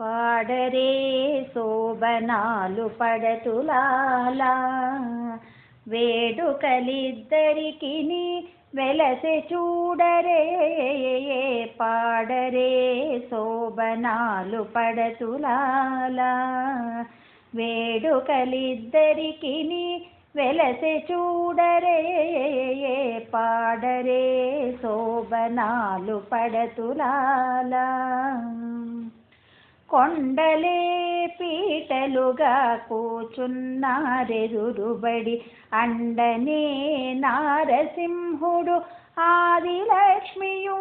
పాడరే శోభనాలు పడతులాలా. వేడుకలిద్దరికి వెలసె చూడరే. పాడరే శోభనాలు పడతులాలా. వేడుకలిద్దరికి వెలసె చూడరే. పాడరే శోభనాలు పడతులాలా. కొండలే పీటలుగా కూచున్నారెదురుబడి. అండనే నారసింహుడు ఆదిలక్ష్మియు.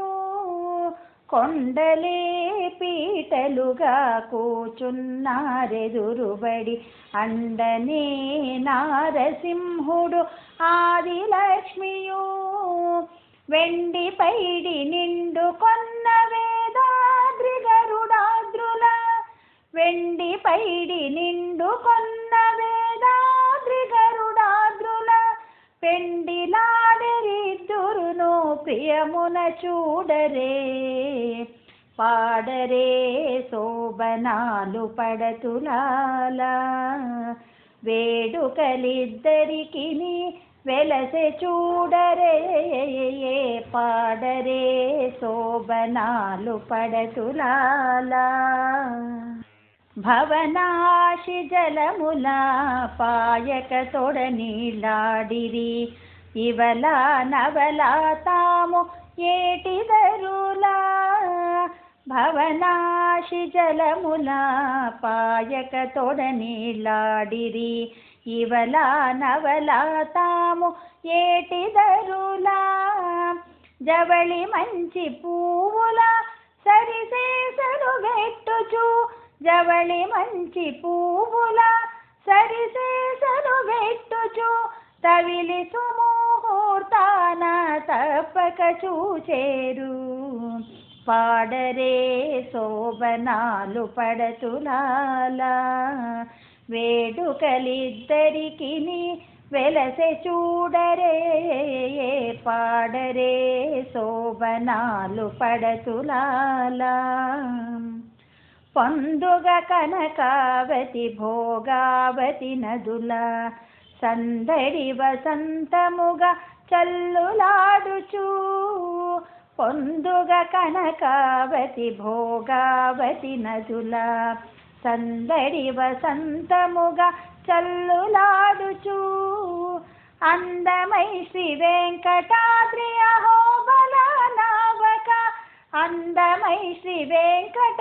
కొండలే పీటలుగా కూచున్నారెదురుబడి. అండనే నారసింహుడు ఆదిలక్ష్మియు. వెండి పైడి నిండు కొన్న పైడి నిండు కొన్న వేదాద్రి గరుడాద్రుల పెండిలాడరిద్దురును ప్రియమున చూడరే పాడరే శోభనాలు పడతులాలా. వేడుకలిద్దరికి వెలసె చూడరే పాడరే శోభనాలు పడతులాలా. భవనాశి జలముల పాయక తొడ నీళ్ళాడిరి ఇవల నవల తాము ఏటిదరులా. భవనాశి జలముల పాయక తొడ నీళ్ళాడిరి ఇవల నవల తాము ఏటిదరులా. జవళి మంచి పువ్వుల సరిసేసలు వెట్టుచు జవళి మంచి పువ్వుల సరిసేసను వెట్టుచు తవిలి సుముహూర్తాన తప్పక చూచేరు. పాడరే శోభనాలు పడతులాలా వేడుకలిద్దరికి వెలసె చూడరే. పాడరే శోభనాలు పడతులాలా. పొందుగ కనకావతి భోగావతి నదుల సందడి వసంతముగ చల్లులాడుచూ. పొందుగ కనకావతి భోగావతి నదుల సందడి వసంతముగ చల్లులాడుచూ. అందమై శ్రీ వెంకటాద్రి అహోబల నావక అందమై శ్రీ వెంకట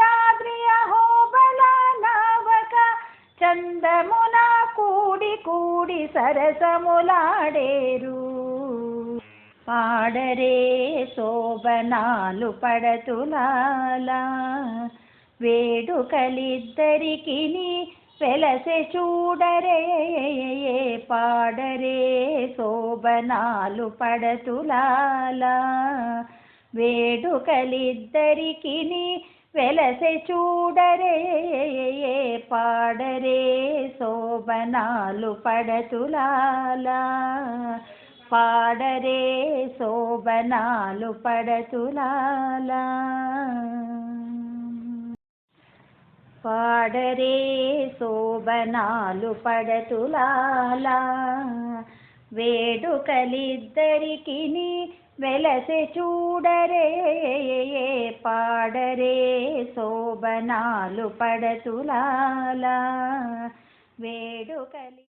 చందమున కూడి కూడి సరసములాడేరు. పాడరే శోభనాలు పడతులాలా. వేడుకలిద్దరికి వెలసె చూడరే. పాడరే శోభనాలు పడతులాలా. వేడుకలిద్దరికి వెలసె చూడరే పాడరే శోభనాలు పడతులాలా. పాడరే శోభనాలు పడతులాలా. పాడరే శోభనాలు పడతులాలా. వేడుకలిద్దరికి వెలసె చూడరే పాడరే శోభనాలు పడతులాలా వేడుకలి